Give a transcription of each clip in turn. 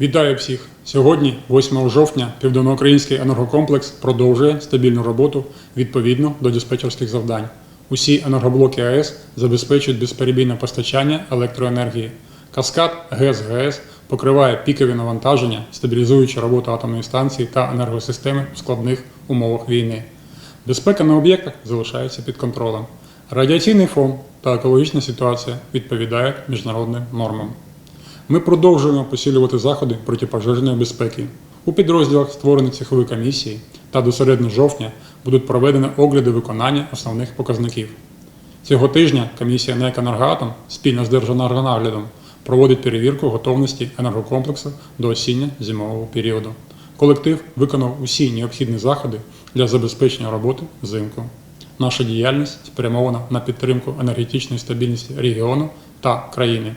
Вітаю всіх! Сьогодні, 8 жовтня, Південноукраїнський енергокомплекс продовжує стабільну роботу відповідно до диспетчерських завдань. Усі енергоблоки АЕС забезпечують безперебійне постачання електроенергії. Каскад ГЕС-ГЕС покриває пікові навантаження, стабілізуючи роботу атомної станції та енергосистеми у складних умовах війни. Безпека на об'єктах залишається під контролем. Радіаційний фон та екологічна ситуація відповідають міжнародним нормам. Ми продовжуємо посилювати заходи протипожежної безпеки. У підрозділах створені цехові комісії та до середини жовтня будуть проведені огляди виконання основних показників. Цього тижня комісія НЕК «Енергоатом» спільно з Держенергонаглядом проводить перевірку готовності енергокомплексу до осінньо-зимового періоду. Колектив виконав усі необхідні заходи для забезпечення роботи взимку. Наша діяльність спрямована на підтримку енергетичної стабільності регіону та країни.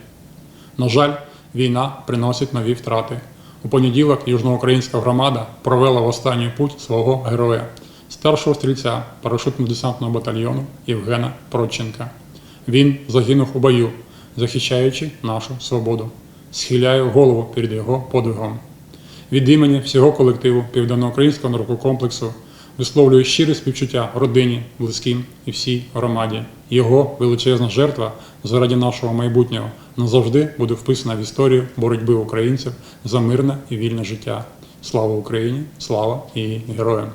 На жаль, війна приносить нові втрати. У понеділок южноукраїнська громада провела в останній путь свого героя, старшого стрільця парашютно-десантного батальйону Євгена Проченка. Він загинув у бою, захищаючи нашу свободу. Схиляю голову перед його подвигом. Від імені всього колективу Південноукраїнського енергокомплексу висловлюю щире співчуття родині, близьким і всій громаді. Його величезна жертва заради нашого майбутнього назавжди буде вписана в історію боротьби українців за мирне і вільне життя. Слава Україні! Слава і героям!